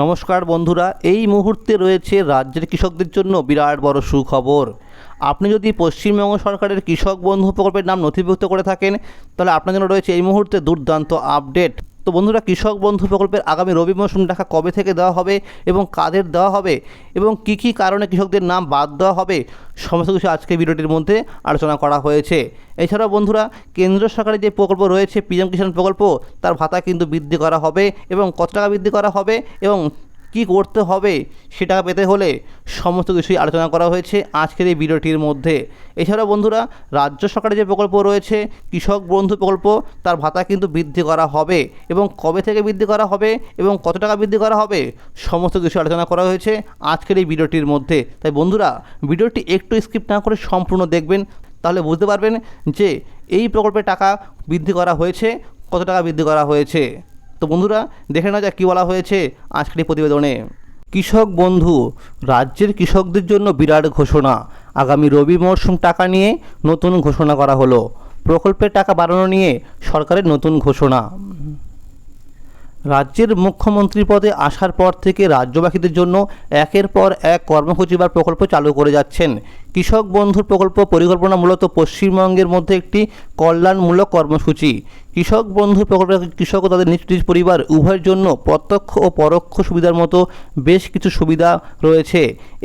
নমস্কার বন্ধুরা, এই মুহূর্তে রয়েছে রাজ্যের কৃষকদের জন্য বিরাট বড় সুখবর। আপনি যদি পশ্চিমবঙ্গ সরকারের কৃষক বন্ধু প্রকল্পের নাম নথিভুক্ত করে থাকেন, তাহলে আপনার জন্য রয়েছে এই মুহূর্তে দুর্দান্ত আপডেট তো বন্ধুরা কৃষক বন্ধু প্রকল্পের আগামী রবি মৌসুম টাকা কবে থেকে দেওয়া হবে এবং কাদের দেওয়া হবে এবং কি কি কারণে কৃষকদের নাম বাদ দেওয়া হবে, সমস্ত কিছু আজকে ভিডিওটির মধ্যে আলোচনা করা হয়েছে। এছাড়াও বন্ধুরা, কেন্দ্র সরকারের যে প্রকল্প রয়েছে, পিএম কিষাণ প্রকল্প, তার ভাতা কিন্তু বৃদ্ধি করা হবে এবং কত টাকা বৃদ্ধি করা হবে এবং কি করতে হবে সেটা পেতে হলে সমস্ত কিছুই আলোচনা করা হয়েছে আজকের এই ভিডিওটির মধ্যে। এছাড়াও বন্ধুরা, রাজ্য সরকারের যে প্রকল্প রয়েছে, কৃষক বন্ধু প্রকল্প, তার ভাতা কিন্তু বৃদ্ধি করা হবে এবং কবে থেকে বৃদ্ধি করা হবে এবং কত টাকা বৃদ্ধি করা হবে, সমস্ত কিছু আলোচনা করা হয়েছে আজকের এই ভিডিওটির মধ্যে। তাই বন্ধুরা, ভিডিওটি একটু স্কিপ না করে সম্পূর্ণ দেখবেন, তাহলে বুঝতে পারবেন যে এই প্রকল্পের টাকা বৃদ্ধি করা হয়েছে, কত টাকা বৃদ্ধি করা হয়েছে। তো বন্ধুরা, দেখে নেওয়া যাক কী বলা হয়েছে আজকের প্রতিবেদনে। কৃষক বন্ধু, রাজ্যের কৃষকদের জন্য বিরাট ঘোষণা। আগামী রবি মরশুম টাকা নিয়ে নতুন ঘোষণা করা হলো। প্রকল্পের টাকা বাড়ানো নিয়ে সরকারের নতুন ঘোষণা। রাজ্যের মুখ্যমন্ত্রী পদে আসার পর থেকে রাজ্যবাসীদের জন্য একের পর এক কর্মসূচি বা প্রকল্প চালু করে যাচ্ছেন। কৃষক বন্ধুর প্রকল্প পরিকল্পনা মূলত পশ্চিমবঙ্গের মধ্যে একটি কল্যাণমূলক কর্মসূচি। কৃষক বন্ধু প্রকল্পে কৃষক ও তাদের নিজ নিজ পরিবার উভয়ের জন্য প্রত্যক্ষ ও পরোক্ষ সুবিধার মতো বেশ কিছু সুবিধা রয়েছে।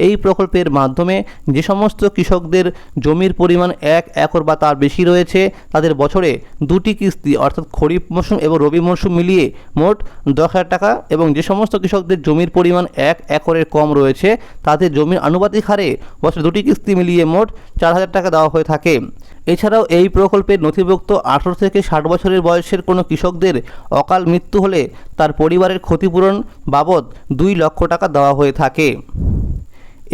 এই প্রকল্পের মাধ্যমে যে সমস্ত কৃষকদের জমির পরিমাণ এক একর বা তার বেশি রয়েছে, তাদের বছরে দুটি কিস্তি অর্থাৎ খরিফ মৌসুম এবং রবি মৌসুম মিলিয়ে মোট দশ হাজার টাকা এবং যে সমস্ত কৃষকদের জমির পরিমাণ এক একরের কম রয়েছে, তাদের জমির আনুপাতিক হারে বছরে দুটি কিস্তি মিলিয়ে মোট চার হাজার টাকা দেওয়া হয়ে থাকে। এছাড়াও এই প্রকল্পে নথিভুক্ত আঠারো থেকে ষাট বছরের বয়সের কোনো কৃষকদের অকাল মৃত্যু হলে তার পরিবারের ক্ষতিপূরণ বাবদ দুই লক্ষ টাকা দেওয়া হয়ে থাকে।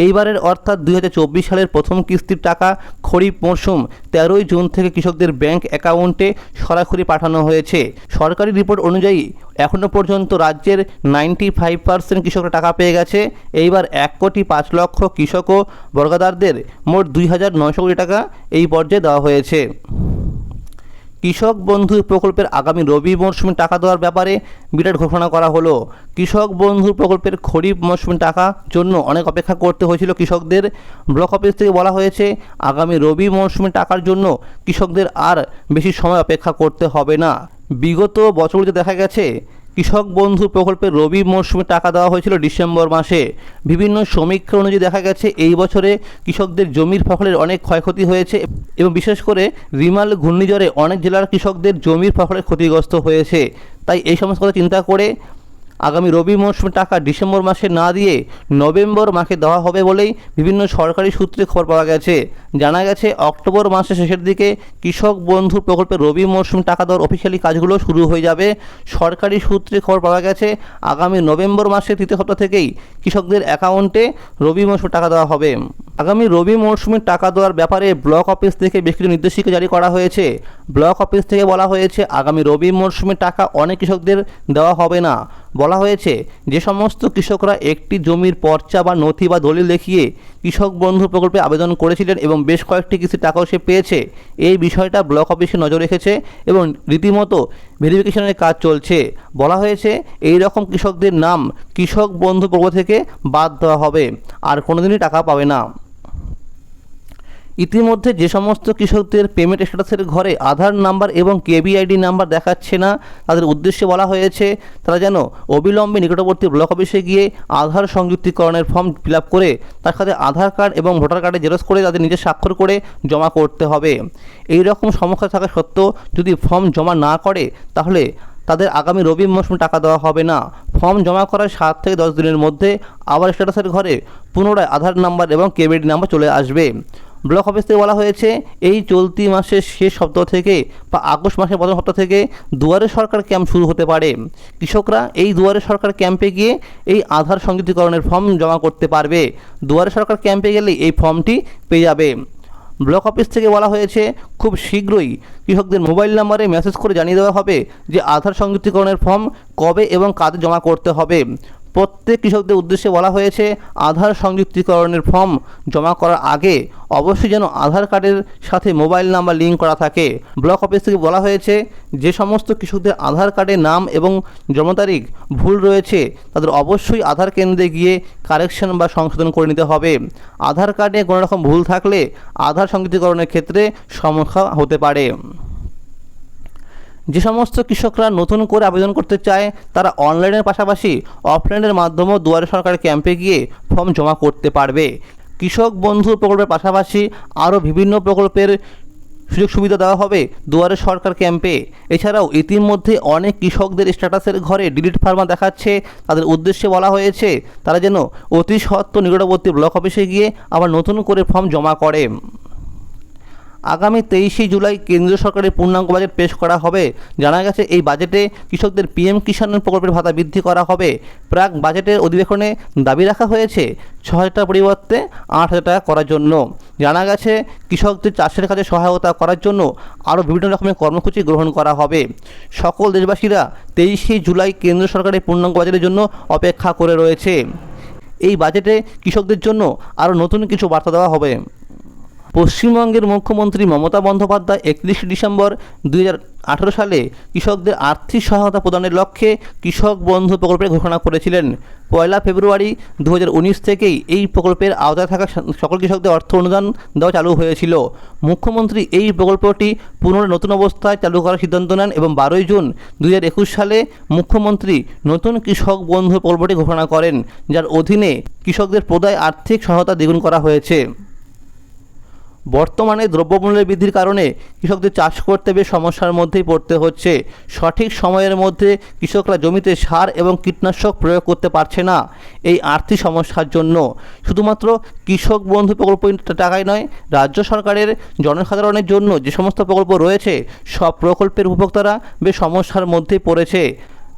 এইবারের অর্থাৎ দুই হাজার চব্বিশ সালের প্রথম কিস্তির টাকা খরিফ মরশুম তেরোই জুন থেকে কৃষকদের ব্যাংক অ্যাকাউন্টে সরাসরি পাঠানো হয়েছে। সরকারি রিপোর্ট অনুযায়ী এখনও পর্যন্ত রাজ্যের নাইনটি ফাইভ পার্সেন্ট কৃষকরা টাকা পেয়ে গেছে। এইবার এক কোটি পাঁচ লক্ষ কৃষক ও বর্গাদারদের মোট দুই হাজার নয়শো কোটি টাকা এই পর্যায়ে দেওয়া হয়েছে। কৃষক বন্ধু প্রকল্পের আগামী রবি মরশুমে টাকা দেওয়ার ব্যাপারে বিরাট ঘোষণা করা হলো। কৃষক বন্ধু প্রকল্পের খরিফ মরশুমে টাকা জন্য অনেক অপেক্ষা করতে হয়েছিল কৃষকদের। ব্লক অফিস থেকে বলা হয়েছে, আগামী রবি মরশুমে টাকার জন্য কৃষকদের আর বেশি সময় অপেক্ষা করতে হবে না। বিগত বছরগুলিতে দেখা গেছে কৃষক বন্ধু প্রকল্পে রবি মরশুমে টাকা দেওয়া হয়েছিল ডিসেম্বর মাসে। বিভিন্ন সমীক্ষা অনুযায়ী দেখা গেছে, এই বছরে কৃষকদের জমির ফসলের অনেক ক্ষয়ক্ষতি হয়েছে এবং বিশেষ করে রিমাল, ঘূর্ণিঝড়ে অনেক জেলার কৃষকদের জমির ফসলের ক্ষতিগ্রস্ত হয়েছে। তাই এই সমস্ত কথা চিন্তা করে আগামী রবি মরশুমে টাকা ডিসেম্বর মাসে না দিয়ে নভেম্বর মাসে দেওয়া হবে বলেই বিভিন্ন সরকারি সূত্রে খবর পাওয়া গেছে। জানা গেছে, অক্টোবর মাসের শেষের দিকে কৃষক বন্ধু প্রকল্পে রবি মরশুম টাকা দেওয়ার অফিসিয়ালি কাজগুলো শুরু হয়ে যাবে। সরকারি সূত্রে খবর পাওয়া গেছে, আগামী নভেম্বর মাসের তৃতীয় সপ্তাহ থেকেই কৃষকদের অ্যাকাউন্টে রবি মরশুম টাকা দেওয়া হবে। আগামী রবি মরশুমে টাকা দেওয়ার ব্যাপারে ব্লক অফিস থেকে বেশ কিছু নির্দেশিকা জারি করা হয়েছে। ব্লক অফিস থেকে বলা হয়েছে, আগামী রবি মরশুমে টাকা অনেক কৃষকদের দেওয়া হবে না। বলা হয়েছে, যে সমস্ত কৃষকরা একটি জমির পর্চা বা নথি বা দলিল দেখিয়ে কৃষক বন্ধু প্রকল্পে আবেদন করেছিলেন এবং বেশ কয়েকটি কিস্তি টাকাও সে পেয়েছে, এই বিষয়টা ব্লক অফিসে নজর রেখেছে এবং রীতিমতো ভেরিফিকেশনের কাজ চলছে। বলা হয়েছে, এই রকম কৃষকদের নাম কৃষক বন্ধু প্রকল্প থেকে বাদ দেওয়া হবে, আর কোনোদিনই টাকা পাবে না। ইতিমধ্যে যে সমস্ত কৃষকদের পেমেন্ট স্ট্যাটাসের ঘরে আধার নাম্বার এবং কেবিআইডি নাম্বার দেখাচ্ছে না, তাদের উদ্দেশ্যে বলা হয়েছে, তারা যেন অবিলম্বে নিকটবর্তী ব্লক অফিসে গিয়ে আধার সংযুক্তিকরণের ফর্ম ফিল করে, তার সাথে আধার কার্ড এবং ভোটার কার্ডে জেরক্স করে তাদের নিজের স্বাক্ষর করে জমা করতে হবে। এই রকম সমস্যা থাকা সত্ত্বেও যদি ফর্ম জমা না করে, তাহলে তাদের আগামী রবি মৌসুমে টাকা দেওয়া হবে না। ফর্ম জমা করার সাত থেকে দশ দিনের মধ্যে আবার স্ট্যাটাসের ঘরে পুনরায় আধার নাম্বার এবং কেবিআইডি নাম্বার চলে আসবে। ব্লক অফিস থেকে বলা হয়েছে, এই চলতি মাসের শেষ সপ্তাহ থেকে বা আগস্ট মাসের প্রথম সপ্তাহ থেকে দুয়ারে সরকার ক্যাম্প শুরু হতে পারে। কৃষকরা এই দুয়ারে সরকার ক্যাম্পে গিয়ে এই আধার সংযুক্তিকরণের ফর্ম জমা করতে পারবে। দুয়ারে সরকার ক্যাম্পে গেলেই এই ফর্মটি পেয়ে যাবে। ব্লক অফিস থেকে বলা হয়েছে, খুব শীঘ্রই কৃষকদের মোবাইল নাম্বারে মেসেজ করে জানিয়ে দেওয়া হবে যে আধার সংযুক্তিকরণের ফর্ম কবে এবং কাদের জমা করতে হবে। প্রত্যেক কৃষকদের উদ্দেশ্যে বলা হয়েছে, আধার সংযুক্তিকরণের ফর্ম জমা করার আগে অবশ্যই যেন আধার কার্ডের সাথে মোবাইল নাম্বার লিঙ্ক করা থাকে। ব্লক অফিস থেকে বলা হয়েছে, যে সমস্ত কৃষকদের আধার কার্ডে নাম এবং জন্ম তারিখ ভুল রয়েছে, তাদের অবশ্যই আধার কেন্দ্রে গিয়ে কারেকশন বা সংশোধন করে নিতে হবে। আধার কার্ডে কোনো রকম ভুল থাকলে আধার সংযুক্তিকরণের ক্ষেত্রে সমস্যা হতে পারে। যে সমস্ত কৃষকরা নতুন করে আবেদন করতে চায়, তারা অনলাইনের পাশাপাশি অফলাইনের মাধ্যমেও দুয়ারে সরকার ক্যাম্পে গিয়ে ফর্ম জমা করতে পারবে। কৃষক বন্ধু প্রকল্পের পাশাপাশি আরও বিভিন্ন প্রকল্পের সুযোগ সুবিধা দেওয়া হবে দুয়ারে সরকার ক্যাম্পে। এছাড়াও ইতিমধ্যে অনেক কৃষকদের স্ট্যাটাসের ঘরে ডিলিট ফার্মা দেখাচ্ছে। তাদের উদ্দেশ্যে বলা হয়েছে, তারা যেন অতি সত্ত্ব নিকটবর্তী ব্লক অফিসে গিয়ে আবার নতুন করে ফর্ম জমা করে। আগামী তেইশে জুলাই কেন্দ্রীয় সরকারের পূর্ণাঙ্গ বাজেট পেশ করা হবে। জানা গেছে, এই বাজেটে কৃষকদের পিএম কিষাণ প্রকল্পের ভাতা বৃদ্ধি করা হবে। প্রাক বাজেটের অধিবেশনে দাবি রাখা হয়েছে, ছ হাজার টাকার পরিবর্তে আট হাজার টাকা করার জন্য। জানা গেছে, কৃষকদের চাষের কাজে সহায়তা করার জন্য আরও বিভিন্ন রকমের কর্মসূচি গ্রহণ করা হবে। সকল দেশবাসীরা তেইশে জুলাই কেন্দ্র সরকারের পূর্ণাঙ্গ বাজেটের জন্য অপেক্ষা করে রয়েছে। এই বাজেটে কৃষকদের জন্য আরও নতুন কিছু বার্তা দেওয়া হবে। পশ্চিমবঙ্গের মুখ্যমন্ত্রী মমতা বন্দ্যোপাধ্যায় একত্রিশে ডিসেম্বর দু হাজার আঠেরো সালে কৃষকদের আর্থিক সহায়তা প্রদানের লক্ষ্যে কৃষক বন্ধু প্রকল্পের ঘোষণা করেছিলেন। পয়লা ফেব্রুয়ারি দু হাজার উনিশ থেকেই এই প্রকল্পের আওতায় থাকা সকল কৃষকদের অর্থ অনুদান দেওয়া চালু হয়েছিল। মুখ্যমন্ত্রী এই প্রকল্পটি পুনরায় নতুন অবস্থায় চালু করার সিদ্ধান্ত নেন এবং বারোই জুন দু হাজার একুশ সালে মুখ্যমন্ত্রী নতুন কৃষক বন্ধু প্রকল্পটি ঘোষণা করেন, যার অধীনে কৃষকদের প্রদায় আর্থিক সহায়তা দ্বিগুণ করা হয়েছে। বর্তমানে দ্রব্যমূল্যের বৃদ্ধির কারণে কৃষকদের চাষ করতে বেশ সমস্যার মধ্যেই পড়তে হচ্ছে। সঠিক সময়ের মধ্যে কৃষকরা জমিতে সার এবং কীটনাশক প্রয়োগ করতে পারছে না এই আর্থিক সমস্যার জন্য। শুধুমাত্র কৃষক বন্ধু প্রকল্প টাকায় নয়, রাজ্য সরকারের জনসাধারণের জন্য যে সমস্ত প্রকল্প রয়েছে, সব প্রকল্পের উপভোক্তারা বেশ সমস্যার মধ্যেই পড়েছে।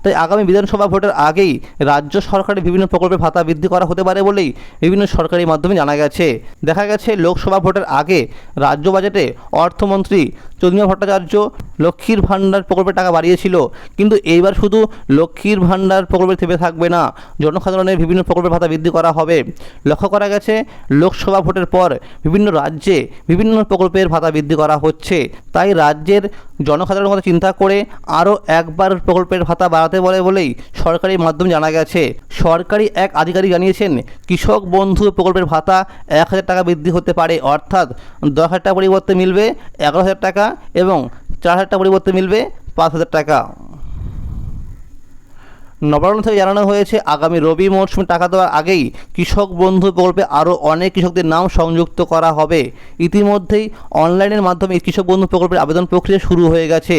তাই আগামী বিধানসভা ভোটের আগেই রাজ্য সরকারের বিভিন্ন প্রকল্পের ভাতা বৃদ্ধি করা হতে পারে বলেই বিভিন্ন সরকারি মাধ্যমে জানা গেছে। দেখা গেছে, লোকসভা ভোটের আগে রাজ্য বাজেটে অর্থমন্ত্রী চন্দ্রিমা ভট্টাচার্য লক্ষ্মীর ভাণ্ডার প্রকল্পের টাকা বাড়িয়েছিল। কিন্তু এইবার শুধু লক্ষ্মীর ভাণ্ডার প্রকল্পে থেমে থাকবে না জনসাধারণের বিভিন্ন প্রকল্পের ভাতা বৃদ্ধি করা হবে। লক্ষ্য করা গেছে, লোকসভা ভোটের পর বিভিন্ন রাজ্যে বিভিন্ন প্রকল্পের ভাতা বৃদ্ধি করা হচ্ছে। তাই রাজ্যের জনসাধারণের কথা চিন্তা করে আরও একবার প্রকল্পের ভাতা বাড়াতে বলে বলেই সরকারি মাধ্যম জানা গেছে। সরকারি এক আধিকারিক জানিয়েছেন, কৃষক বন্ধু প্রকল্পের ভাতা এক হাজার টাকা বৃদ্ধি হতে পারে, অর্থাৎ দশ হাজার টাকা পরিবর্তে মিলবে এগারো হাজার টাকা এবং চার হাজার টাকা পরিবর্তে মিলবে পাঁচ হাজার টাকা। নবান্ন থেকে জানানো হয়েছে, আগামী রবি মরশুমে টাকা দেওয়ার আগেই কৃষক বন্ধু প্রকল্পে আরও অনেক কৃষকদের নাম সংযুক্ত করা হবে। ইতিমধ্যেই অনলাইনের মাধ্যমে কৃষক বন্ধু প্রকল্পের আবেদন প্রক্রিয়া শুরু হয়ে গেছে।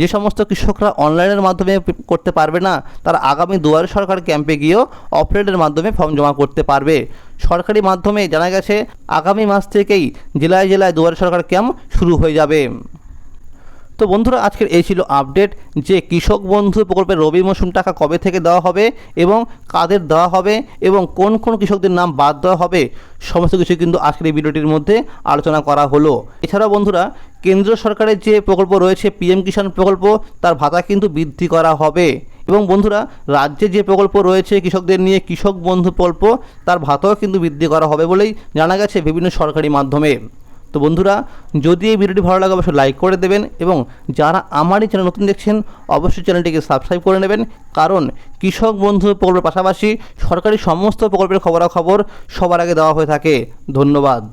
যে সমস্ত কৃষকরা অনলাইনের মাধ্যমে করতে পারবে না, তারা আগামী দুয়ারে সরকার ক্যাম্পে গিয়েও অফলাইনের মাধ্যমে ফর্ম জমা করতে পারবে। সরকারি মাধ্যমে জানা গেছে, আগামী মাস থেকেই জেলায় জেলায় দুয়ারে সরকার ক্যাম্প শুরু হয়ে যাবে। তো বন্ধুরা, আজকের এই ছিল আপডেট যে কৃষক বন্ধু প্রকল্পের রবি মৌসুম টাকা কবে থেকে দেওয়া হবে এবং কাদের দেওয়া হবে এবং কোন কোন কৃষকদের নাম বাদ দেওয়া হবে, সমস্ত কিছু কিন্তু আজকের এই ভিডিওটির মধ্যে আলোচনা করা হলো। এছাড়াও বন্ধুরা, কেন্দ্র সরকারের যে প্রকল্প রয়েছে, পিএম কিষাণ প্রকল্প, তার ভাতা কিন্তু বৃদ্ধি করা হবে। এবং বন্ধুরা, রাজ্যে যে প্রকল্প রয়েছে কৃষকদের নিয়ে কৃষক বন্ধু প্রকল্প, তার ভাতাও কিন্তু বৃদ্ধি করা হবে বলেই জানা গেছে বিভিন্ন সরকারি মাধ্যমে। তো বন্ধুরা, যদি এই ভিডিওটি ভালো লাগে অবশ্যই লাইক করে দেবেন এবং যারা আমার এই চ্যানেল নতুন দেখছেন, অবশ্যই চ্যানেলটিকে সাবস্ক্রাইব করে নেবেন। কারণ কৃষক বন্ধু প্রকল্পের পাশাপাশি সরকারি সমস্ত প্রকল্পের খবরাখবর সবার আগে দেওয়া হয়ে থাকে। ধন্যবাদ।